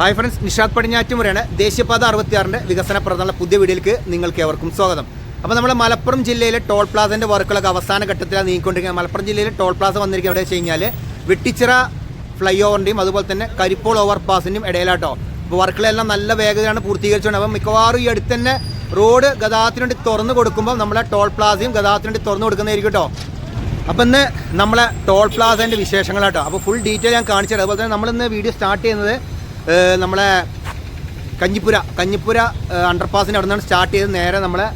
Hi friends Nishad പടിഞ്ഞാറ്റുമുറയാണ് ദേശീയപാത അറുപത്തിയാറിന്റെ വികസന പ്രധാന പുതിയ വീഡിയോയിലേക്ക് നിങ്ങൾക്ക് ഏവർക്കും സ്വാഗതം. അപ്പോൾ നമ്മുടെ മലപ്പുറം ജില്ലയിലെ ടോൾ പ്ലാസന്റെ വർക്കുകളൊക്കെ അവസാന ഘട്ടത്തിലാണ് നീങ്ങിക്കൊണ്ടിരിക്കുന്നത്. മലപ്പുറം ജില്ലയിലെ ടോൾ പ്ലാസ വന്നിരിക്കുക എവിടെ വെച്ച് കഴിഞ്ഞാൽ വെട്ടിച്ചിറ ഫ്ലൈ ഓവറിന്റെയും അതുപോലെ തന്നെ കരിപ്പോൾ ഓവർ പാസിന്റെയും ഇടയിലാട്ടോ. അപ്പോൾ വർക്കുകളെല്ലാം നല്ല വേഗതയാണ് പൂർത്തീകരിച്ചുകൊണ്ട് അപ്പോൾ മിക്കവാറും ഈ അടുത്ത് തന്നെ റോഡ് ഗതാഗതത്തിന് വേണ്ടി തുറന്നു കൊടുക്കുമ്പോൾ നമ്മളെ ടോൾ പ്ലാസയും ഗതാഗതത്തിന് വേണ്ടി തുറന്നു കൊടുക്കുന്നതായിരിക്കും കേട്ടോ. അപ്പം ഇന്ന് നമ്മളെ ടോൾ പ്ലാസേന്റെ വിശേഷങ്ങളാട്ടോ. അപ്പോൾ ഫുൾ ഡീറ്റെയിൽ ഞാൻ കാണിച്ചു അതുപോലെ തന്നെ നമ്മളിന്ന് വീഡിയോ സ്റ്റാർട്ട് ചെയ്യുന്നത് നമ്മളെ കഞ്ഞിപ്പുര കഞ്ഞിപ്പുര അണ്ടർപാസിന്റെ അവിടെ നിന്നാണ് സ്റ്റാർട്ട് ചെയ്ത് നേരെ നമ്മളെ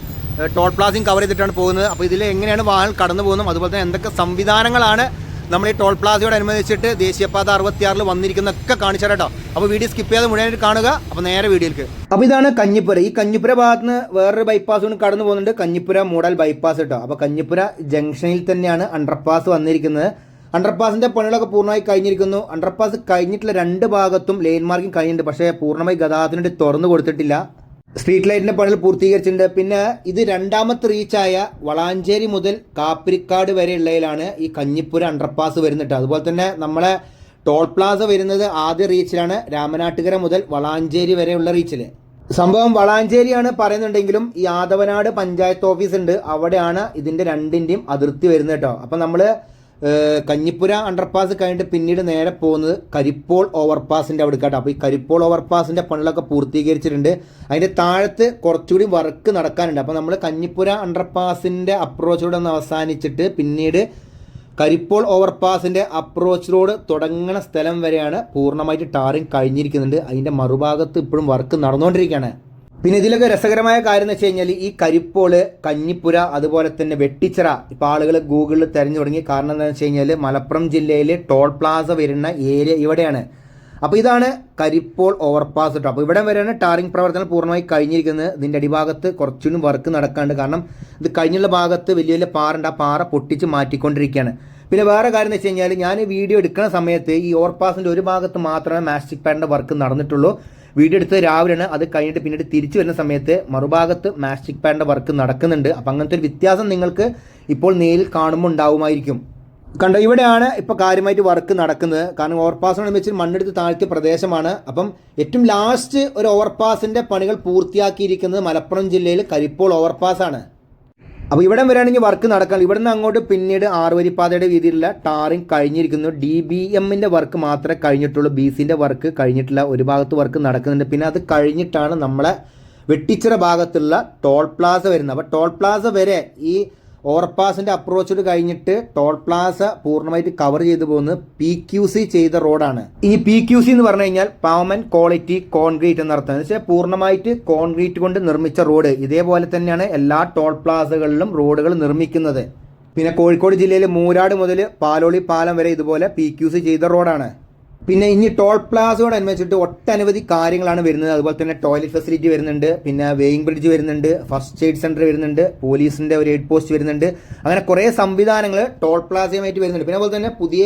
ടോൾ പ്ലാസിങ് കവർ ചെയ്തിട്ടാണ് പോകുന്നത്. അപ്പോൾ ഇതിൽ എങ്ങനെയാണ് വാഹനം കടന്നു പോകുന്നത്? അതുപോലെ തന്നെ എന്തൊക്കെ സംവിധാനങ്ങളാണ് നമ്മൾ ഈ ടോൾ പ്ലാസയോട് അനുബന്ധിച്ചിട്ട് ദേശീയപാത അറുപത്തിയാറിൽ വന്നിരിക്കുന്നതൊക്കെ കാണിച്ചാൽ കേട്ടോ അപ്പോൾ വീഡിയോ സ്കിപ്പ് ചെയ്യാതെ മുഴുവനായിട്ട് കാണുക. അപ്പോൾ നേരെ വീഡിയോയിലേക്ക്. അപ്പോൾ ഇതാണ് കഞ്ഞിപ്പുര. ഈ കഞ്ഞിപ്പുര ഭാഗത്ത് നിന്ന് വേറൊരു ബൈപ്പാസ് കൊണ്ട് കടന്നു പോകുന്നുണ്ട് കഞ്ഞിപ്പുര മോഡൽ ബൈപ്പാസ് കേട്ടോ അപ്പോൾ കഞ്ഞിപ്പുര ജംഗ്ഷനിൽ തന്നെയാണ് അണ്ടർപാസ് വന്നിരിക്കുന്നത്. അണ്ടർപാസിന്റെ പണികളൊക്കെ പൂർണമായി കഴിഞ്ഞിരിക്കുന്നു. അണ്ടർപാസ് കഴിഞ്ഞിട്ടുള്ള രണ്ട് ഭാഗത്തും ലൈൻ മാർക്കിംഗ് കഴിഞ്ഞിട്ടുണ്ട്. പക്ഷേ പൂർണമായി ഗതാഗതത്തിന് തുറന്നു കൊടുത്തിട്ടില്ല. സ്ട്രീറ്റ് ലൈറ്റിന്റെ പണികൾ പൂർത്തീകരിച്ചിട്ടുണ്ട്. പിന്നെ ഇത് രണ്ടാമത്തെ റീച്ചായ വളാഞ്ചേരി മുതൽ കാപ്പിരിക്കാട് വരെയുള്ളതിലാണ് ഈ കഞ്ഞിപ്പുര അണ്ടർപാസ് വരുന്നിട്ട് അതുപോലെ തന്നെ നമ്മളെ ടോൾ പ്ലാസ വരുന്നത് ആദ്യ റീച്ചിലാണ് രാമനാട്ടുകര മുതൽ വളാഞ്ചേരി വരെയുള്ള റീച്ചിൽ സംഭവം വളാഞ്ചേരിയാണ് പറയുന്നുണ്ടെങ്കിലും ഈ ആദവനാട് പഞ്ചായത്ത് ഓഫീസ് ഉണ്ട്. അവിടെയാണ് ഇതിന്റെ രണ്ടിന്റെയും അതിർത്തി വരുന്നത് കേട്ടോ. അപ്പം നമ്മൾ കഞ്ഞിപ്പുര അണ്ടർപാസ് കഴിഞ്ഞിട്ട് പിന്നീട് നേരെ പോകുന്നത് കരിപ്പോൾ ഓവർപാസിന്റെ അവിടെ കേട്ടോ അപ്പോൾ ഈ കരിപ്പോൾ ഓവർപാസിന്റെ പണികളൊക്കെ പൂർത്തീകരിച്ചിട്ടുണ്ട്. അതിന്റെ താഴത്ത് കുറച്ചുകൂടി വർക്ക് നടക്കാനുണ്ട്. അപ്പോൾ നമ്മൾ കഞ്ഞിപ്പുര അണ്ടർപാസിന്റെ അപ്രോച്ച് റോഡ് ഒന്ന് അവസാനിച്ചിട്ട് പിന്നീട് കരിപ്പോൾ ഓവർപാസിന്റെ അപ്രോച്ച് റോഡ് തുടങ്ങുന്ന സ്ഥലം വരെയാണ് പൂർണമായിട്ട് ടാറിങ് കഴിഞ്ഞിരിക്കുന്നുണ്ട്. അതിന്റെ മറുഭാഗത്ത് ഇപ്പോഴും വർക്ക് നടന്നുകൊണ്ടിരിക്കുകയാണ്. പിന്നെ ഇതിലൊക്കെ രസകരമായ കാര്യം എന്ന് വെച്ച് കഴിഞ്ഞാൽ ഈ കരിപ്പോൾ കഞ്ഞിപ്പുര അതുപോലെ തന്നെ വെട്ടിച്ചിറ ഇപ്പോൾ ആളുകൾ ഗൂഗിളിൽ തിരഞ്ഞു തുടങ്ങി. കാരണം എന്താണെന്ന് വെച്ച് കഴിഞ്ഞാൽ മലപ്പുറം ജില്ലയിൽ ടോൾ പ്ലാസ വരുന്ന ഏരിയ ഇവിടെയാണ്. അപ്പോൾ ഇതാണ് കരിപ്പോൾ ഓവർപാസ് കേട്ടോ അപ്പോൾ ഇവിടെ വരെയാണ് ടാറിംഗ് പ്രവർത്തനം പൂർണമായി കഴിഞ്ഞിരിക്കുന്നത്. ഇതിന്റെ അടിഭാഗത്ത് കുറച്ചുകൂടി വർക്ക് നടക്കാണ്ട് കാരണം ഇത് കഴിഞ്ഞുള്ള ഭാഗത്ത് വലിയ വലിയ പാറുണ്ട് ആ പാറ പൊട്ടിച്ച് മാറ്റിക്കൊണ്ടിരിക്കുകയാണ്. പിന്നെ വേറെ കാര്യം എന്ന് വെച്ച് കഴിഞ്ഞാൽ ഞാൻ വീഡിയോ എടുക്കുന്ന സമയത്ത് ഈ ഓവർപാസിന്റെ ഒരു ഭാഗത്ത് മാത്രമേ മാസ്റ്റിക് പാഡിന്റെ വർക്ക് നടന്നിട്ടുള്ളൂ. വീഡിയോ എടുത്തത് രാവിലെയാണ്. അത് കഴിഞ്ഞിട്ട് പിന്നീട് തിരിച്ചു വരുന്ന സമയത്ത് മറുഭാഗത്ത് മാസ്റ്റിക് പാന്റെ വർക്ക് നടക്കുന്നുണ്ട്. അപ്പം അങ്ങനത്തെ ഒരു വ്യത്യാസം നിങ്ങൾക്ക് ഇപ്പോൾ നേരിൽ കാണുമ്പോൾ ഉണ്ടാവുമായിരിക്കും. കണ്ടോ ഇവിടെയാണ് ഇപ്പോൾ കാര്യമായിട്ട് വർക്ക് നടക്കുന്നത്. കാരണം ഓവർപാസ് വെച്ച് മണ്ണെടുത്ത് താഴ്ത്തിയ പ്രദേശമാണ്. അപ്പം ഏറ്റവും ലാസ്റ്റ് ഒരു ഓവർപാസിന്റെ പണികൾ പൂർത്തിയാക്കിയിരിക്കുന്നത് മലപ്പുറം ജില്ലയിൽ കരിപ്പോൾ ഓവർപാസ് ആണ്. അപ്പോൾ ഇവിടെ വരാണെങ്കിൽ വർക്ക് നടക്കാൻ ഇവിടെ നിന്ന് അങ്ങോട്ട് പിന്നീട് ആറുവരിപ്പാതയുടെ രീതിയിലുള്ള ടാറിങ് കഴിഞ്ഞിരിക്കുന്നു. ഡി ബി എമ്മിന്റെ വർക്ക് മാത്രമേ കഴിഞ്ഞിട്ടുള്ളൂ. ബി സിന്റെ വർക്ക് കഴിഞ്ഞിട്ടില്ല. ഒരു ഭാഗത്ത് വർക്ക് നടക്കുന്നുണ്ട്. പിന്നെ അത് കഴിഞ്ഞിട്ടാണ് നമ്മളെ വെട്ടിച്ചിറ ഭാഗത്തുള്ള ടോൾ പ്ലാസ വരുന്നത്. അപ്പോൾ ടോൾ പ്ലാസ വരെ ഈ ഓവർപാസിന്റെ അപ്രോച്ചോട് കഴിഞ്ഞിട്ട് ടോൾ പ്ലാസ പൂർണമായിട്ട് കവർ ചെയ്തു പോകുന്നത് പി ക്യു സി ചെയ്ത റോഡാണ് ഇനി പി ക്യു സി എന്ന് പറഞ്ഞു കഴിഞ്ഞാൽ പാവമൻ ക്വാളിറ്റി കോൺക്രീറ്റ് എന്നർത്ഥം. എന്ന് വെച്ചാൽ പൂർണമായിട്ട് കോൺക്രീറ്റ് കൊണ്ട് നിർമ്മിച്ച റോഡ് ഇതേപോലെ തന്നെയാണ് എല്ലാ ടോൾ പ്ലാസകളിലും റോഡുകൾ നിർമ്മിക്കുന്നത്. പിന്നെ കോഴിക്കോട് ജില്ലയിൽ മൂരാട് മുതൽ പാലോളി പാലം വരെ ഇതുപോലെ പി ക്യു സി ചെയ്ത റോഡാണ് പിന്നെ ഇനി ടോൾ പ്ലാസയോട് അനുബന്ധിച്ചിട്ട് ഒട്ടനവധി കാര്യങ്ങളാണ് വരുന്നത്. അതുപോലെ തന്നെ ടോയ്ലറ്റ് ഫെസിലിറ്റി വരുന്നുണ്ട് പിന്നെ വെയിങ് ബ്രിഡ്ജ് വരുന്നുണ്ട് ഫസ്റ്റ് എയ്ഡ് സെന്റർ വരുന്നുണ്ട് പോലീസിന്റെ ഒരു എയ്ഡ് പോസ്റ്റ് വരുന്നുണ്ട്. അങ്ങനെ കുറേ സംവിധാനങ്ങൾ ടോൾ പ്ലാസയുമായിട്ട് വരുന്നുണ്ട്. പിന്നെ അതുപോലെ തന്നെ പുതിയ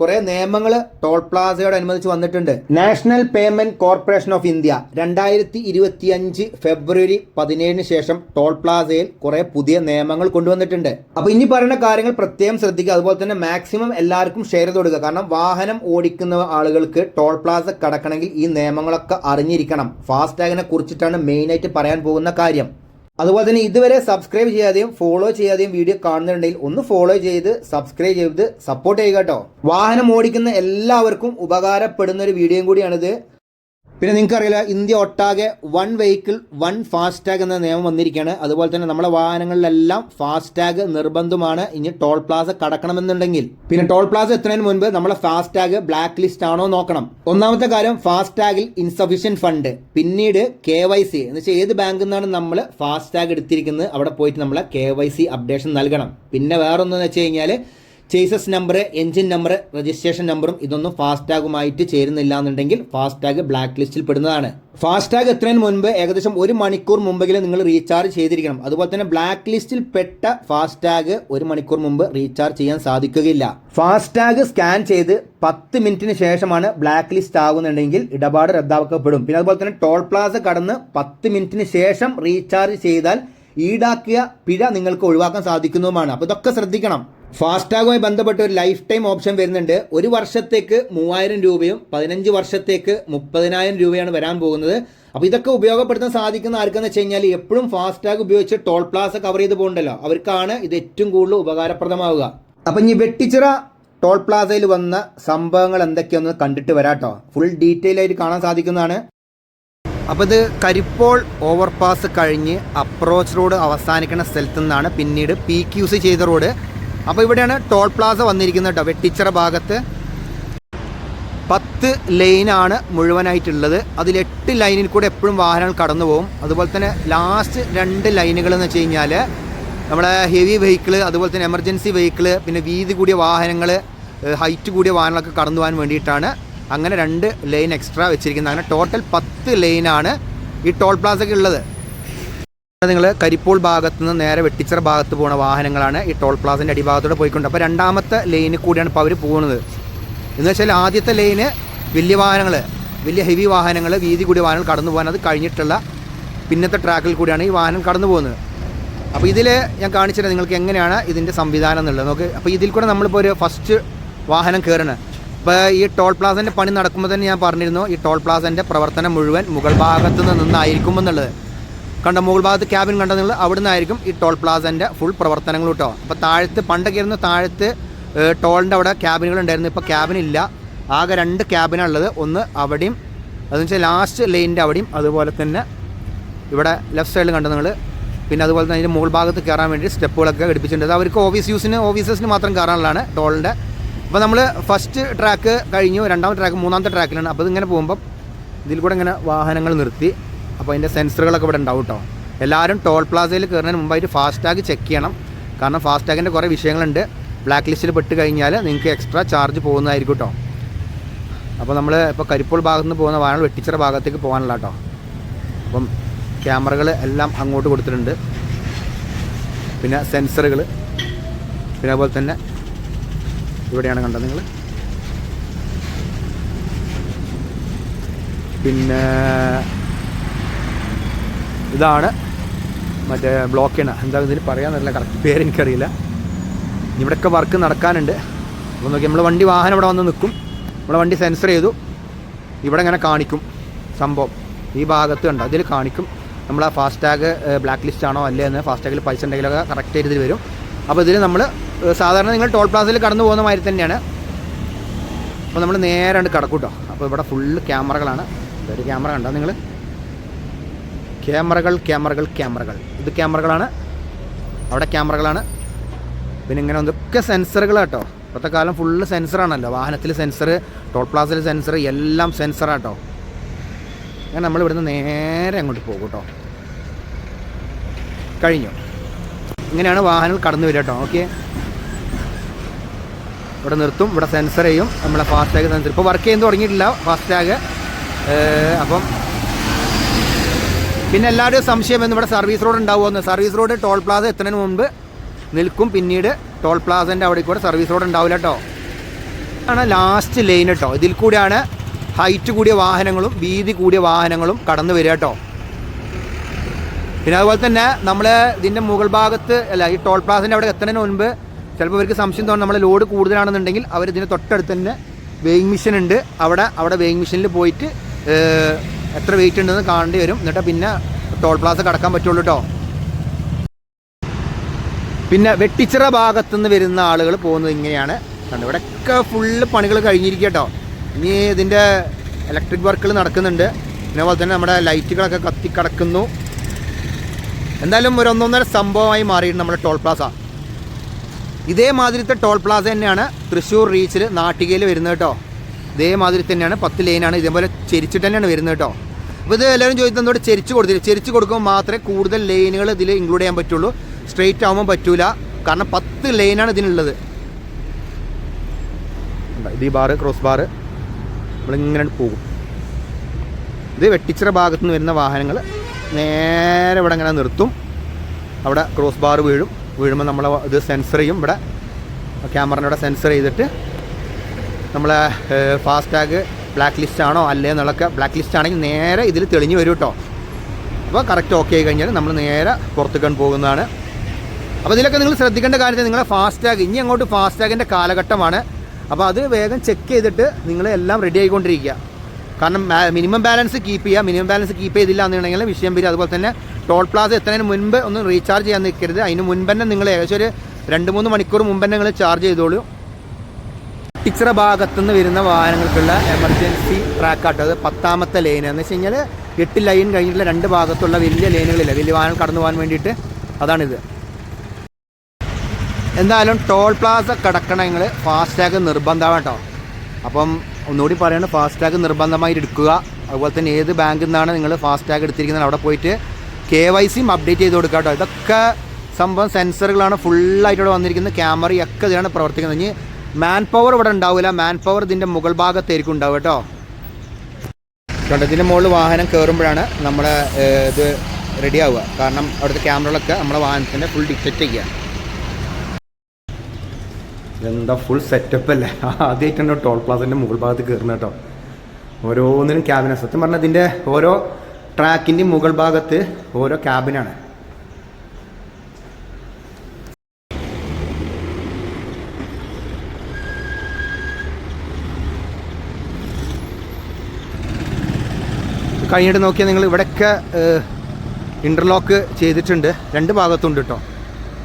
കുറേ നിയമങ്ങൾ ടോൾ പ്ലാസയോട് അനുബന്ധിച്ച് വന്നിട്ടുണ്ട്. National payment corporation of India രണ്ടായിരത്തി ഇരുപത്തി അഞ്ച് ഫെബ്രുവരി പതിനേഴിന് ശേഷം ടോൾ പ്ലാസയിൽ കുറേ പുതിയ നിയമങ്ങൾ കൊണ്ടുവന്നിട്ടുണ്ട്. അപ്പോൾ ഇനി പറയുന്ന കാര്യങ്ങൾ പ്രത്യേകം ശ്രദ്ധിക്കുക. അതുപോലെ തന്നെ മാക്സിമം എല്ലാവർക്കും ഷെയർ ചെയ്ത് കൊടുക്കുക. കാരണം വാഹനം ഓടിക്കുന്ന ആളുകൾക്ക് ടോൾ പ്ലാസ കടക്കണമെങ്കിൽ ഈ നിയമങ്ങളൊക്കെ അറിഞ്ഞിരിക്കണം. ഫാസ്ടാഗിനെ കുറിച്ചിട്ടാണ് മെയിനായിട്ട് പറയാൻ പോകുന്ന കാര്യം. അതുപോലെ തന്നെ ഇതുവരെ സബ്സ്ക്രൈബ് ചെയ്യാതെയും ഫോളോ ചെയ്യാതെയും വീഡിയോ കാണുന്നുണ്ടെങ്കിൽ ഒന്ന് ഫോളോ ചെയ്ത് സബ്സ്ക്രൈബ് ചെയ്ത് സപ്പോർട്ട് ചെയ്യുക കേട്ടോ. വാഹനം ഓടിക്കുന്ന എല്ലാവർക്കും ഉപകാരപ്പെടുന്ന ഒരു വീഡിയോയും കൂടിയാണിത്. പിന്നെ നിങ്ങൾക്ക് നിങ്ങൾക്കറിയില്ല ഇന്ത്യ ഒട്ടാകെ വൺ വെഹിക്കിൾ വൺ ഫാസ്ടാഗ് എന്ന നിയമം വന്നിരിക്കുകയാണ്. അതുപോലെ തന്നെ നമ്മുടെ വാഹനങ്ങളിലെല്ലാം ഫാസ്ടാഗ് നിർബന്ധമാണ്. ഇനി ടോൾ പ്ലാസ കടക്കണമെന്നുണ്ടെങ്കിൽ. പിന്നെ ടോൾ പ്ലാസ എത്തുന്നതിന് മുൻപ് നമ്മളെ ഫാസ്ടാഗ് ബ്ലാക്ക് ലിസ്റ്റ് ആണോ നോക്കണം. ഒന്നാമത്തെ കാര്യം ഫാസ്ടാഗിൽ ഇൻസഫിഷ്യന്റ് ഫണ്ട് പിന്നീട് കെ വൈ സി എന്ന് വെച്ചാൽ ഏത് ബാങ്കിൽ നിന്നാണ് നമ്മൾ ഫാസ്ടാഗ് എടുത്തിരിക്കുന്നത്? അവിടെ പോയിട്ട് നമ്മളെ കെ വൈ സി അപ്ഡേഷൻ നൽകണം. പിന്നെ വേറൊന്നെന്ന് വെച്ച് കഴിഞ്ഞാൽ chassis number engine number registration നമ്പറും ഇതൊന്നും ഫാസ്ടാഗുമായിട്ട് ചേരുന്നില്ല എന്നുണ്ടെങ്കിൽ ഫാസ്ടാഗ് ബ്ലാക്ക് ലിസ്റ്റിൽ പെടുന്നതാണ്. ഫാസ്ടാഗ് എത്രയും മുൻപ് ഏകദേശം ഒരു മണിക്കൂർ മുമ്പെങ്കിലും നിങ്ങൾ റീചാർജ് ചെയ്തിരിക്കണം. അതുപോലെ തന്നെ ബ്ലാക്ക് ലിസ്റ്റിൽ പെട്ട ഫാസ്ടാഗ് ഒരു മണിക്കൂർ മുമ്പ് റീചാർജ് ചെയ്യാൻ സാധിക്കുകയില്ല. ഫാസ്ടാഗ് സ്കാൻ ചെയ്ത് പത്ത് മിനിറ്റിന് ശേഷമാണ് ബ്ലാക്ക് ലിസ്റ്റ് ആകുന്നുണ്ടെങ്കിൽ ഇടപാട് റദ്ദാക്കപ്പെടും. പിന്നെ അതുപോലെ തന്നെ ടോൾ പ്ലാസ കടന്ന് പത്ത് മിനിറ്റിന് ശേഷം റീചാർജ് ചെയ്താൽ ഈടാക്കിയ പിഴ നിങ്ങൾക്ക് ഒഴിവാക്കാൻ സാധിക്കുന്നതുമാണ്. അപ്പോൾ ഇതൊക്കെ ശ്രദ്ധിക്കണം. ഫാസ്ടാഗുമായി ബന്ധപ്പെട്ട് ഒരു ലൈഫ് ടൈം ഓപ്ഷൻ വരുന്നുണ്ട്. ഒരു വർഷത്തേക്ക് മൂവായിരം രൂപയും പതിനഞ്ച് വർഷത്തേക്ക് മുപ്പതിനായിരം രൂപയാണ് വരാൻ പോകുന്നത്. അപ്പോൾ ഇതൊക്കെ ഉപയോഗപ്പെടുത്താൻ സാധിക്കുന്ന ആർക്കെന്ന് വെച്ച് കഴിഞ്ഞാൽ എപ്പോഴും ഫാസ്ടാഗ് ഉപയോഗിച്ച് ടോൾ പ്ലാസ കവർ ചെയ്ത് പോകണ്ടല്ലോ. അവർക്കാണ് ഇത് ഏറ്റവും കൂടുതൽ ഉപകാരപ്രദമാവുക. അപ്പം ഇനി വെട്ടിച്ചിറ ടോൾ പ്ലാസയിൽ വന്ന സംഭവങ്ങൾ എന്തൊക്കെയൊന്ന് കണ്ടിട്ട് വരാട്ടോ. ഫുൾ ഡീറ്റെയിൽ ആയിട്ട് കാണാൻ സാധിക്കുന്നതാണ്. അപ്പോൾ ഇത് കരിപ്പോൾ ഓവർപാസ് കഴിഞ്ഞ് അപ്രോച്ച് റോഡ് അവസാനിക്കുന്ന സ്ഥലത്തു നിന്നാണ് പിന്നീട് പീക്ക് യൂസ് ചെയ്ത റോഡ്. അപ്പോൾ ഇവിടെയാണ് ടോൾ പ്ലാസ വന്നിരിക്കുന്നത് കേട്ടോ. വെട്ടിച്ചിറ ഭാഗത്ത്. പത്ത് ലൈനാണ് മുഴുവനായിട്ടുള്ളത്. അതിൽ എട്ട് ലൈനിൽ കൂടെ എപ്പോഴും വാഹനങ്ങൾ കടന്നു പോകും. അതുപോലെ തന്നെ ലാസ്റ്റ് രണ്ട് ലൈനുകൾ എന്ന് വെച്ച് കഴിഞ്ഞാൽ നമ്മുടെ ഹെവി വെഹിക്കിൾ അതുപോലെ തന്നെ എമർജൻസി വെഹിക്കിൾ പിന്നെ വീതി കൂടിയ വാഹനങ്ങൾ ഹൈറ്റ് കൂടിയ വാഹനങ്ങളൊക്കെ കടന്നു പോകാൻ വേണ്ടിയിട്ടാണ് അങ്ങനെ രണ്ട് ലൈൻ എക്സ്ട്രാ വെച്ചിരിക്കുന്നത്. അങ്ങനെ ടോട്ടൽ പത്ത് ലൈനാണ് ഈ ടോൾ പ്ലാസയ്ക്ക് ഉള്ളത്. നിങ്ങൾ കരിപ്പോൾ ഭാഗത്ത് നിന്ന് നേരെ വെട്ടിച്ചർ ഭാഗത്ത് പോകുന്ന വാഹനങ്ങളാണ് ഈ ടോൾ പ്ലാസിന്റെ അടിഭാഗത്തോടെ പോയിക്കൊണ്ട് അപ്പോൾ രണ്ടാമത്തെ ലൈനിൽ കൂടിയാണ് ഇപ്പോൾ അവർ പോകുന്നത് എന്ന് വെച്ചാൽ ആദ്യത്തെ ലൈന് വലിയ വാഹനങ്ങൾ വലിയ ഹെവി വാഹനങ്ങൾ വീതി കൂടിയ വാഹനങ്ങൾ കടന്നു പോകാൻ അത് കഴിഞ്ഞിട്ടുള്ള പിന്നത്തെ ട്രാക്കിൽ കൂടിയാണ് ഈ വാഹനം കടന്നു പോകുന്നത്. അപ്പോൾ ഇതിൽ ഞാൻ കാണിച്ചിട്ട് നിങ്ങൾക്ക് എങ്ങനെയാണ് ഇതിന്റെ സംവിധാനം എന്നുള്ളത്. നോക്ക് അപ്പോൾ ഇതിൽ കൂടെ നമ്മളിപ്പോൾ ഒരു ഫസ്റ്റ് വാഹനം കയറണം ഇപ്പോൾ ഈ ടോൾ പ്ലാസന്റെ പണി നടക്കുമ്പോൾ തന്നെ ഞാൻ പറഞ്ഞിരുന്നു ഈ ടോൾ പ്ലാസന്റെ പ്രവർത്തനം മുഴുവൻ മുകൾ ഭാഗത്ത് നിന്നായിരിക്കും എന്നുള്ളത് കണ്ട മുകൾ ഭാഗത്ത് ക്യാബിൻ കണ്ട നിങ്ങൾ അവിടെ നിന്നായിരിക്കും ഈ ടോൾ പ്ലാസന്റെ ഫുൾ പ്രവർത്തനങ്ങൾ കേട്ടോ അപ്പോൾ താഴത്ത് പണ്ടൊക്കെ ഇരുന്ന് താഴത്ത് ടോളിന്റെ അവിടെ ക്യാബിനുകൾ ഉണ്ടായിരുന്നു. ഇപ്പോൾ ക്യാബിൻ ഇല്ല. ആകെ രണ്ട് ക്യാബിനാണ് ഉള്ളത് ഒന്ന് അവിടെയും അതെന്ന് വെച്ചാൽ ലാസ്റ്റ് ലൈനിന്റെ അവിടെയും അതുപോലെ തന്നെ ഇവിടെ ലെഫ്റ്റ് സൈഡിൽ കണ്ടു നിങ്ങൾ പിന്നെ അതുപോലെ തന്നെ അതിന്റെ മുകൾ ഭാഗത്ത് കയറാൻ വേണ്ടി സ്റ്റെപ്പുകളൊക്കെ ഘടിപ്പിച്ചിട്ടുണ്ട്. അവർക്ക് ഓഫീസ് യൂസിന് ഓഫീസേഴ്സിന് മാത്രം കയറാനുള്ളതാണ് ടോളിന്റെ അപ്പോൾ നമ്മൾ ഫസ്റ്റ് ട്രാക്ക് കഴിഞ്ഞു രണ്ടാമത്തെ ട്രാക്ക് മൂന്നാമത്തെ ട്രാക്കിലാണ് അപ്പോൾ ഇതിങ്ങനെ പോകുമ്പം ഇതിൽ കൂടെ ഇങ്ങനെ വാഹനങ്ങൾ നിർത്തി. അപ്പോൾ അതിന്റെ സെൻസറുകളൊക്കെ ഇവിടെ ഉണ്ടാവും കേട്ടോ. എല്ലാവരും ടോൾ പ്ലാസയിൽ കയറുന്നതിന് മുമ്പായിട്ട് ഫാസ്ടാഗ് ചെക്ക് ചെയ്യണം. കാരണം ഫാസ്ടാഗിന്റെ കുറേ വിഷയങ്ങളുണ്ട്. ബ്ലാക്ക് ലിസ്റ്റിൽ പെട്ട് കഴിഞ്ഞാൽ നിങ്ങൾക്ക് എക്സ്ട്രാ ചാർജ് പോകുന്നതായിരിക്കും കേട്ടോ. അപ്പോൾ നമ്മൾ ഇപ്പോൾ കരിപ്പോൾ ഭാഗത്ത് നിന്ന് പോകുന്ന വാഹനങ്ങൾ വെട്ടിച്ചിറ ഭാഗത്തേക്ക് പോകാനുള്ള കേട്ടോ. അപ്പം ക്യാമറകൾ എല്ലാം അങ്ങോട്ട് കൊടുത്തിട്ടുണ്ട്. പിന്നെ സെൻസറുകൾ. പിന്നെ അതുപോലെ തന്നെ ഇവിടെയാണ് കണ്ടത് നിങ്ങൾ. പിന്നെ ഇതാണ് മറ്റേ ബ്ലോക്ക് ചെയ്യണ എന്താ ഇതിന് പറയാമെന്നറിയില്ല കറക്റ്റ് പേര് എനിക്കറിയില്ല. ഇവിടെയൊക്കെ വർക്ക് നടക്കാനുണ്ട്. അപ്പോൾ നോക്കി നമ്മൾ വണ്ടി വാഹനം ഇവിടെ വന്ന് നിൽക്കും. നമ്മളെ വണ്ടി സെൻസർ ചെയ്തു. ഇവിടെ ഇങ്ങനെ കാണിക്കും സംഭവം. ഈ ഭാഗത്ത് ഉണ്ട് അതിൽ കാണിക്കും. നമ്മൾ ആ ഫാസ്ടാഗ് ബ്ലാക്ക് ലിസ്റ്റ് ആണോ അല്ലേ എന്ന്. ഫാസ്ടാഗിൽ പൈസ ഉണ്ടെങ്കിലൊക്കെ കറക്റ്റ് ഇതിൽ വരും. അപ്പോൾ ഇതിൽ നമ്മൾ സാധാരണ നിങ്ങൾ ടോൾ പ്ലാസയിൽ കടന്നു പോകുന്ന മാതിരി തന്നെയാണ്. അപ്പോൾ നമ്മൾ നേരെ കണ്ട് കിടക്കും അപ്പോൾ ഇവിടെ ഫുള്ള് ക്യാമറകളാണ് ഒരു ക്യാമറ കണ്ടോ നിങ്ങൾ ക്യാമറകൾ ക്യാമറകൾ ക്യാമറകൾ. ഇത് ക്യാമറകളാണ്. അവിടെ ക്യാമറകളാണ്. പിന്നെ ഇങ്ങനെ ഒന്നൊക്കെ സെൻസറുകൾ കേട്ടോ ഇപ്പോഴത്തെ കാലം ഫുള്ള് സെൻസറാണല്ലോ വാഹനത്തിൽ സെൻസർ ടോൾ പ്ലാസയിൽ സെൻസർ എല്ലാം സെൻസറാട്ടോ അങ്ങനെ നമ്മൾ ഇവിടുന്ന് നേരെ അങ്ങോട്ട് പോകും കേട്ടോ കഴിഞ്ഞു. ഇങ്ങനെയാണ് വാഹനം കടന്നു വരിക കേട്ടോ ഓക്കെ. ഇവിടെ നിർത്തും. ഇവിടെ സെൻസർ ചെയ്യും. നമ്മളെ ഫാസ്റ്റാഗ് സെൻസർ ഇപ്പോൾ വർക്ക് ചെയ്യാൻ തുടങ്ങിയിട്ടില്ല. ഫാസ്റ്റാഗ് അപ്പം പിന്നെ എല്ലാവരുടെയും സംശയം എന്ന് ഇവിടെ സർവീസ് റോഡ് ഉണ്ടാവുമെന്ന്. സർവീസ് റോഡ് ടോൾ പ്ലാസ എത്തുന്നതിന് മുമ്പ് നിൽക്കും. പിന്നീട് ടോൾ പ്ലാസന്റെ അവിടെ കൂടെ സർവീസ് റോഡ് ഉണ്ടാവില്ല കേട്ടോ. ആണ് ലാസ്റ്റ് ലൈൻ കേട്ടോ ഇതിൽ കൂടിയാണ് ഹൈറ്റ് കൂടിയ വാഹനങ്ങളും വീതി കൂടിയ വാഹനങ്ങളും കടന്നു വരിക കേട്ടോ. പിന്നെ അതുപോലെ തന്നെ നമ്മൾ ഇതിന്റെ മുകൾ ഭാഗത്ത് അല്ല ഈ ടോൾ പ്ലാസിന്റെ അവിടെ എത്തുന്നതിന് മുൻപ് ചിലപ്പോൾ അവർക്ക് സംശയം തോന്നും നമ്മൾ ലോഡ് കൂടുതലാണെന്നുണ്ടെങ്കിൽ അവർ ഇതിന് തൊട്ടടുത്ത് തന്നെ വെയിങ് മെഷീൻ ഉണ്ട്. അവിടെ അവിടെ വെയിങ് മെഷീനിൽ പോയിട്ട് എത്ര വെയിറ്റ് ഉണ്ടെന്ന് കാണേണ്ടി വരും. എന്നിട്ട് പിന്നെ ടോൾ പ്ലാസ കടക്കാൻ പറ്റുള്ളൂ കേട്ടോ പിന്നെ വെട്ടിച്ചിറ ഭാഗത്തു നിന്ന് വരുന്ന ആളുകൾ പോകുന്നത് ഇങ്ങനെയാണ്. കണ്ടോ ഇവിടെയൊക്കെ ഫുള്ള് പണികൾ കഴിഞ്ഞിരിക്കുക കേട്ടോ ഇനി ഇതിന്റെ ഇലക്ട്രിക് വർക്കുകൾ നടക്കുന്നുണ്ട്. പിന്നെ തന്നെ നമ്മുടെ ലൈറ്റുകളൊക്കെ കത്തിക്കിടക്കുന്നു എന്തായാലും ഒരു ഒന്നൊന്നര സംഭവമായി മാറിയിട്ടുണ്ട് നമ്മുടെ ടോൾ പ്ലാസ ഇതേമാതിരിത്തെ ടോൾ പ്ലാസ തന്നെയാണ് തൃശ്ശൂർ റീച്ചിൽ നാട്ടികയിൽ വരുന്നത് കേട്ടോ ഇതേമാതിരി തന്നെയാണ് പത്ത് ലൈനാണ് ഇതേപോലെ ചെരിച്ചിട്ട് തന്നെയാണ് വരുന്നത് കേട്ടോ. അപ്പോൾ ഇത് എല്ലാവരും ചോദിച്ചത് എന്തോട് ചെരിച്ച് കൊടുത്തില്ല? ചെരിച്ച് കൊടുക്കുമ്പോൾ മാത്രമേ കൂടുതൽ ലൈനുകൾ ഇതിൽ ഇൻക്ലൂഡ് ചെയ്യാൻ പറ്റുള്ളൂ. സ്ട്രെയിറ്റ് ആകുമ്പോൾ പറ്റൂല. കാരണം പത്ത് ലൈനാണ് ഇതിനുള്ളത്? ഇത് ഈ ബാറ് ക്രോസ് ബാറ്. നമ്മളിങ്ങനെ പോകും. ഇത് വെട്ടിച്ചിറ ഭാഗത്തു നിന്ന് വരുന്ന വാഹനങ്ങൾ നേരെ ഇവിടെ ഇങ്ങനെ നിർത്തും. അവിടെ ക്രോസ് ബാർ വീഴും. വീഴുമ്പോൾ നമ്മൾ ഇത് സെൻസർ ചെയ്യും. ഇവിടെ ക്യാമറയുടെ സെൻസർ ചെയ്തിട്ട് നമ്മളെ ഫാസ്ടാഗ് ബ്ലാക്ക് ലിസ്റ്റ് ആണോ അല്ലേ എന്നുള്ളൊക്കെ ബ്ലാക്ക് ലിസ്റ്റ് ആണെങ്കിൽ നേരെ ഇതിൽ തെളിഞ്ഞു വരും കേട്ടോ അപ്പോൾ കറക്റ്റ് ഓക്കെ ആയി കഴിഞ്ഞാൽ നമ്മൾ നേരെ പുറത്തേക്കാണ് പോകുന്നതാണ്. അപ്പോൾ ഇതിലൊക്കെ നിങ്ങൾ ശ്രദ്ധിക്കേണ്ട കാര്യത്തിൽ നിങ്ങളെ ഫാസ്റ്റാഗ് ഇനി അങ്ങോട്ട് ഫാസ്റ്റാഗിന്റെ കാലഘട്ടമാണ്. അപ്പോൾ അത് വേഗം ചെക്ക് ചെയ്തിട്ട് നിങ്ങൾ എല്ലാം റെഡി ആയിക്കൊണ്ടിരിക്കുക. കാരണം മിനിമം ബാലൻസ് കീപ്പ് ചെയ്യുക. മിനിമം ബാലൻസ് കീപ്പ് ചെയ്തില്ല എന്നുണ്ടെങ്കിൽ വിഷയം വരും. അതുപോലെ തന്നെ ടോൾ പ്ലാസ എത്തുന്നതിന് മുൻപ് ഒന്ന് റീചാർജ് ചെയ്യാൻ നിൽക്കരുത്. അതിന് മുൻപ് തന്നെ നിങ്ങൾ ഏകദേശം ഒരു രണ്ട് മൂന്ന് മണിക്കൂർ മുമ്പ് തന്നെ നിങ്ങൾ ചാർജ് ചെയ്തോളൂ. ടീച്ചറ ഭാഗത്തുനിന്ന് വരുന്ന വാഹനങ്ങൾക്കുള്ള എമർജൻസി ട്രാക്കാട്ടോ അത് പത്താമത്തെ ലൈൻ എന്ന് വെച്ച് കഴിഞ്ഞാൽ എട്ട് ലൈൻ കഴിഞ്ഞിട്ടുള്ള രണ്ട് ഭാഗത്തുള്ള വലിയ ലൈനുകളില്ല വലിയ വാഹനം കടന്നു പോകാൻ വേണ്ടിയിട്ട് അതാണിത്. എന്തായാലും ടോൾ പ്ലാസ കടക്കണ നിങ്ങൾ ഫാസ്റ്റാഗ് നിർബന്ധമാണ് കേട്ടോ അപ്പം ഒന്നുകൂടി പറയുന്നത് ഫാസ്റ്റാഗ് നിർബന്ധമായിട്ട് എടുക്കുക. അതുപോലെ തന്നെ ഏത് ബാങ്കിൽ നിന്നാണ് നിങ്ങൾ ഫാസ്റ്റാഗ് എടുത്തിരിക്കുന്നത് അവിടെ പോയിട്ട് കെ വൈ സിയും അപ്ഡേറ്റ് ചെയ്ത് കൊടുക്കുക കേട്ടോ ഇതൊക്കെ സംഭവം സെൻസറുകളാണ് ഫുള്ളായിട്ട് ഇവിടെ വന്നിരിക്കുന്നത്. ക്യാമറയൊക്കെ ഇതിലാണ് പ്രവർത്തിക്കുന്നത്. ഇനി മാൻ പവർ ഇവിടെ ഉണ്ടാവില്ല. മാൻ പവർ ഇതിന്റെ മുകൾ ഭാഗത്തായിരിക്കും ഉണ്ടാവുക കേട്ടോ. കണ്ടോ ഇതിന്റെ മുകളിൽ വാഹനം കയറുമ്പോഴാണ് നമ്മുടെ ഇത് റെഡി ആവുക. കാരണം അവിടുത്തെ ക്യാമറകളൊക്കെ നമ്മുടെ വാഹനത്തിന്റെ ഫുൾ ഡിറ്റക്റ്റ് ചെയ്യുക. എന്താ ഫുൾ സെറ്റപ്പ് അല്ലേ? ആദ്യമായിട്ടാണ് ടോൾ പ്ലാസിന്റെ മുകൾ ഭാഗത്ത് കയറുന്നത് കേട്ടോ. ഓരോന്നിനും ക്യാബിനാണ് സത്യം പറഞ്ഞാൽ ഇതിന്റെ ഓരോ ട്രാക്കിന്റെ മുകൾ ഭാഗത്ത് ഓരോ ക്യാബിനാണ് കഴിഞ്ഞിട്ട് നോക്കിയാൽ നിങ്ങൾ ഇവിടെയൊക്കെ ഇന്റർലോക്ക് ചെയ്തിട്ടുണ്ട്. രണ്ട് ഭാഗത്തുണ്ട് കേട്ടോ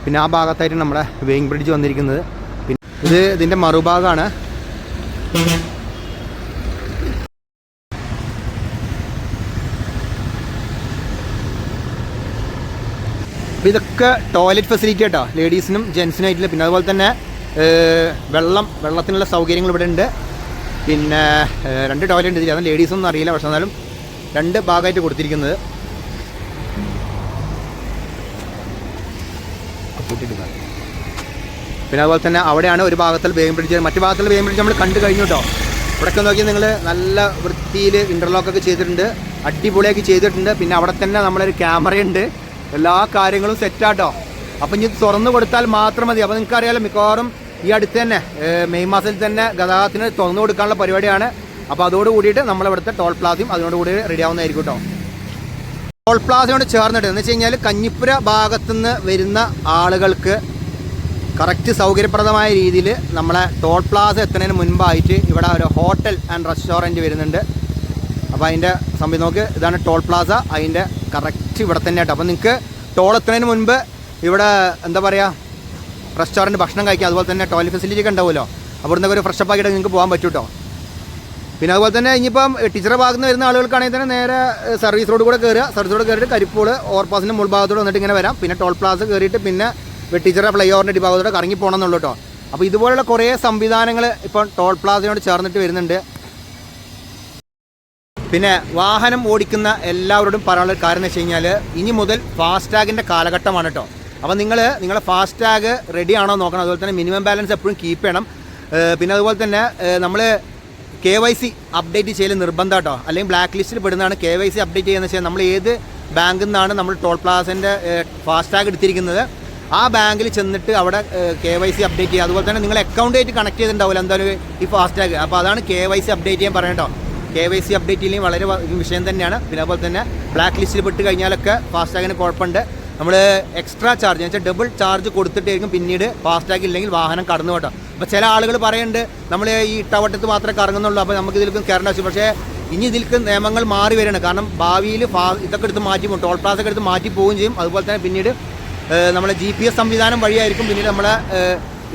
പിന്നെ ആ ഭാഗത്തായിട്ട് നമ്മുടെ വെയിങ് ബ്രിഡ്ജ് വന്നിരിക്കുന്നത്. പിന്നെ ഇത് ഇതിന്റെ മറുഭാഗമാണ് അപ്പോൾ ഇതൊക്കെ ടോയ്ലറ്റ് ഫെസിലിറ്റി കേട്ടോ ലേഡീസിനും ജെൻസിനും ആയിട്ടില്ല പിന്നെ അതുപോലെ തന്നെ വെള്ളം വെള്ളത്തിനുള്ള സൗകര്യങ്ങൾ ഇവിടെ ഉണ്ട് പിന്നെ രണ്ട് ടോയ്ലറ്റ് ഉണ്ട്. ഇതിൽ അത് ലേഡീസൊന്നും അറിയില്ല. പക്ഷെ എന്നാലും രണ്ട് ഭാഗമായിട്ട് കൊടുത്തിരിക്കുന്നത്. പിന്നെ അതുപോലെ തന്നെ അവിടെയാണ് ഒരു ഭാഗത്തിൽ വേഗം ബ്രിഡ്ജ് മറ്റു ഭാഗത്തിൽ വേഗം ബ്രിഡ്ജ് നമ്മൾ കണ്ടു കഴിഞ്ഞു കേട്ടോ. ഇവിടെയൊക്കെ നോക്കി നിങ്ങൾ നല്ല വൃത്തിയിൽ ഇന്റർലോക്കൊക്കെ ചെയ്തിട്ടുണ്ട്. അടിപൊളിയാക്കി ചെയ്തിട്ടുണ്ട്. പിന്നെ അവിടെ തന്നെ നമ്മളൊരു ക്യാമറയുണ്ട് എല്ലാ കാര്യങ്ങളും സെറ്റാട്ടോ അപ്പം ഇനി തുറന്നു കൊടുത്താൽ മാത്രം മതി. അപ്പോൾ നിങ്ങൾക്ക് അറിയാലോ മിക്കവാറും ഈ അടുത്ത് തന്നെ മെയ് മാസത്തിൽ തന്നെ ഗതാഗതത്തിന് തുറന്നു കൊടുക്കാനുള്ള പരിപാടിയാണ്. അപ്പോൾ അതോട് കൂടിയിട്ട് നമ്മളിവിടുത്തെ ടോൾ പ്ലാസയും അതിനോട് കൂടി റെഡി ആവുന്നതായിരിക്കും കേട്ടോ. ടോൾ പ്ലാസയോട് ചേർന്നിട്ട് എന്ന് വെച്ച് കഴിഞ്ഞാൽ കഞ്ഞിപ്പുര ഭാഗത്തുനിന്ന് വരുന്ന ആളുകൾക്ക് കറക്റ്റ് സൗകര്യപ്രദമായ രീതിയിൽ നമ്മളെ ടോൾ പ്ലാസ എത്തുന്നതിന് മുൻപായിട്ട് ഇവിടെ ഒരു ഹോട്ടൽ ആൻഡ് റെസ്റ്റോറന്റ് വരുന്നുണ്ട്. അപ്പോൾ അതിന്റെ സംഭവം നോക്ക് ഇതാണ് ടോൾ പ്ലാസ അതിന്റെ കറക്റ്റ് ഇവിടെ തന്നെ കേട്ടോ അപ്പോൾ നിങ്ങൾക്ക് ടോൾ എത്തുന്നതിന് മുൻപ് ഇവിടെ എന്താ പറയുക റെസ്റ്റോറന്റ് ഭക്ഷണം കഴിക്കാം അതുപോലെ തന്നെ ടോയ്ലറ്റ് ഫെസിലിറ്റി ഒക്കെ ഉണ്ടാവുമല്ലോ. അപ്പോൾ ഇവിടുന്ന് ഒരു ഫ്രഷപ്പ് ആക്കിയിട്ട് നിങ്ങൾക്ക് പോകാൻ പറ്റും കേട്ടോ പിന്നെ അതുപോലെ തന്നെ ഇനിയിപ്പം ടീച്ചറെ ഭാഗത്ത് വരുന്ന ആളുകൾക്കാണെങ്കിൽ തന്നെ നേരെ സർവീസ് റോഡ് കൂടെ കയറുക സർവീസ് റോഡ് കയറിയിട്ട് കരിപ്പൂൾ ഓവർപാസിന്റെ മുൾ ഭാഗത്തോടെ വന്നിട്ട് ഇങ്ങനെ വരാം. പിന്നെ ടോൾ പ്ലാസ് കയറിയിട്ട് പിന്നെ ടീച്ചറെ ഫ്ലൈ ഓവറിന്റെ ഭാഗത്തോടെ കറങ്ങി പോകണമെന്നുള്ളൂ കേട്ടോ. അപ്പോൾ ഇതുപോലുള്ള കുറേ സംവിധാനങ്ങൾ ഇപ്പം ടോൾ പ്ലാസിനോട് ചേർന്നിട്ട് വരുന്നുണ്ട്. പിന്നെ വാഹനം ഓടിക്കുന്ന എല്ലാവരോടും പറയാനുള്ള കാര്യം എന്ന് വെച്ച് കഴിഞ്ഞാൽ ഇനി മുതൽ ഫാസ്റ്റാഗിന്റെ കാലഘട്ടമാണ് കേട്ടോ. അപ്പോൾ നിങ്ങൾ നിങ്ങളെ ഫാസ്റ്റാഗ് റെഡി ആണോ നോക്കണം. അതുപോലെ തന്നെ മിനിമം ബാലൻസ് എപ്പോഴും കീപ്പ് ചെയ്യണം. പിന്നെ അതുപോലെ തന്നെ നമ്മൾ കെ വൈ സി അപ്ഡേറ്റ് ചെയ്യൽ നിർബന്ധം കേട്ടോ അല്ലെങ്കിൽ ബ്ലാക്ക് ലിസ്റ്റിൽ പെടുന്നതാണ് കെ വൈ സി അപ്ഡേറ്റ് ചെയ്യുന്നത് വെച്ചാൽ നമ്മൾ ഏത് ബാങ്കിൽ നിന്നാണ് നമ്മൾ ടോൾ പ്ലാസിന്റെ ഫാസ്റ്റാഗ് എടുത്തിരിക്കുന്നത്. ആ ബാങ്കിൽ ചെന്നിട്ട് അവിടെ കെ വൈ സി അപ്ഡേറ്റ് ചെയ്യുക. അതുപോലെ തന്നെ നിങ്ങൾ അക്കൗണ്ടായിട്ട് കണക്ട് ചെയ്തിട്ടുണ്ടാവില്ല. എന്തായാലും ഈ ഫാസ്റ്റാഗ് അപ്പോൾ അതാണ് കെ വൈ സി അപ്ഡേറ്റ് ചെയ്യാൻ പറയണം കെ വൈ സി അപ്ഡേറ്റ് ഇല്ലെങ്കിൽ വളരെ വിഷയം തന്നെയാണ്. പിന്നെ അതുപോലെ തന്നെ ബ്ലാക്ക് ലിസ്റ്റിൽ പെട്ട് കഴിഞ്ഞാലൊക്കെ ഫാസ്റ്റാഗിന് കുഴപ്പമുണ്ട്. നമ്മൾ എക്സ്ട്രാ ചാർജ് എന്ന് വെച്ചാൽ ഡബിൾ ചാർജ് കൊടുത്തിട്ടായിരിക്കും പിന്നീട് ഫാസ്റ്റാഗ് ഇല്ലെങ്കിൽ വാഹനം കടന്നു പോട്ടോ അപ്പോൾ ചില ആളുകൾ പറയുന്നുണ്ട് നമ്മൾ ഈ ഇട്ടവട്ടത്ത് മാത്രമേ കറങ്ങുന്നുള്ളൂ അപ്പോൾ നമുക്ക് ഇതിലേക്കും കയറേണ്ട ആവശ്യം. പക്ഷേ ഇനി ഇതിലേക്ക് നിയമങ്ങൾ മാറി വരികയാണ്. കാരണം ഭാവിയിൽ ഇതൊക്കെ എടുത്ത് മാറ്റി പോകും ടോൾ പ്ലാസൊക്കെ എടുത്ത് മാറ്റി പോവുകയും ചെയ്യും. അതുപോലെ തന്നെ പിന്നീട് നമ്മളെ ജി പി എസ് സംവിധാനം വഴിയായിരിക്കും പിന്നീട് നമ്മളെ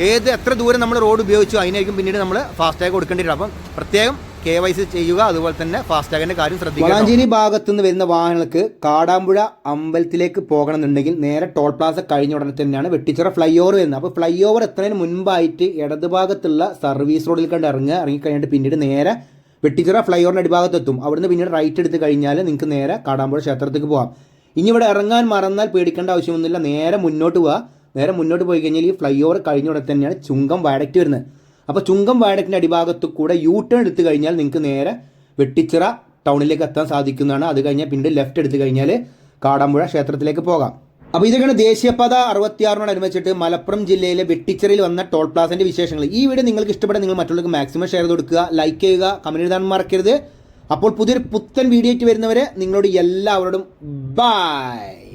ഏത് എത്ര ദൂരം നമ്മൾ റോഡ് ഉപയോഗിച്ചു അതിനായിരിക്കും പിന്നീട് നമ്മൾ ഫാസ്റ്റാഗ് കൊടുക്കേണ്ടി വരും. അപ്പം പ്രത്യേകം കെ വൈ സി ചെയ്യുക അതുപോലെ തന്നെ ഫാസ്റ്റാഗിന്റെ കാര്യം ശ്രദ്ധിക്കുക വളാഞ്ചേരി ഭാഗത്തു നിന്ന് വരുന്ന വാഹനങ്ങൾക്ക് കാടാമ്പുഴ അമ്പലത്തിലേക്ക് പോകണമെന്നുണ്ടെങ്കിൽ നേരെ ടോൾ പ്ലാസ കഴിഞ്ഞ ഉടനെ തന്നെയാണ് വെട്ടിച്ചിറ ഫ്ലൈ ഓവർ വരുന്നത്. അപ്പോൾ ഫ്ലൈ ഓവർ എത്തുന്നതിന് മുൻപായിട്ട് ഇടത് ഭാഗത്തുള്ള സർവീസ് റോഡിൽ കണ്ട് ഇറങ്ങുക ഇറങ്ങി കഴിഞ്ഞിട്ട് പിന്നീട് നേരെ വെട്ടിച്ചിറ ഫ്ലൈ ഓവറിന്റെ അടിഭാഗത്ത് എത്തും അവിടുന്ന് പിന്നീട് റൈറ്റ് എടുത്ത് കഴിഞ്ഞാൽ നിങ്ങൾക്ക് നേരെ കാടാമ്പുഴ ക്ഷേത്രത്തിലേക്ക് പോകാം. ഇനി ഇവിടെ ഇറങ്ങാൻ മറന്നാൽ പേടിക്കേണ്ട ആവശ്യമൊന്നുമില്ല. നേരെ മുന്നോട്ട് പോവുക നേരെ മുന്നോട്ട് പോയി കഴിഞ്ഞാൽ ഈ ഫ്ലൈ ഓവർ കഴിഞ്ഞ ഉടനെ തന്നെയാണ് ചുങ്കം വയഡക്റ്റ് വരുന്നത്. അപ്പോൾ ചുങ്കം വാഴക്കിന്റെ അടിഭാഗത്ത് കൂടെ യൂ ടേൺ എടുത്തു കഴിഞ്ഞാൽ നിങ്ങൾക്ക് നേരെ വെട്ടിച്ചിറ ടൗണിലേക്ക് എത്താൻ സാധിക്കുന്നതാണ്. അത് കഴിഞ്ഞാൽ പിന്നീട് ലെഫ്റ്റ് എടുത്തു കഴിഞ്ഞാൽ കാടാമ്പുഴ ക്ഷേത്രത്തിലേക്ക് പോകാം. അപ്പോൾ ഇതൊക്കെയാണ് ദേശീയപാത അറുപത്തിയാറിനോടനുബന്ധിച്ചിട്ട് മലപ്പുറം ജില്ലയിലെ വെട്ടിച്ചിറയിൽ വന്ന ടോൾ പ്ലാസിന്റെ വിശേഷങ്ങൾ. ഈ വീഡിയോ നിങ്ങൾക്ക് ഇഷ്ടപ്പെട്ട നിങ്ങൾ മറ്റുള്ളവർക്ക് മാക്സിമം ഷെയർ കൊടുക്കുക ലൈക്ക് ചെയ്യുക കമന്റ് എഴുതാൻ മറക്കരുത്. അപ്പോൾ പുതിയൊരു പുത്തൻ വീഡിയോ ആയിട്ട് വരുന്നവരെ നിങ്ങളോട് എല്ലാവരോടും ബൈ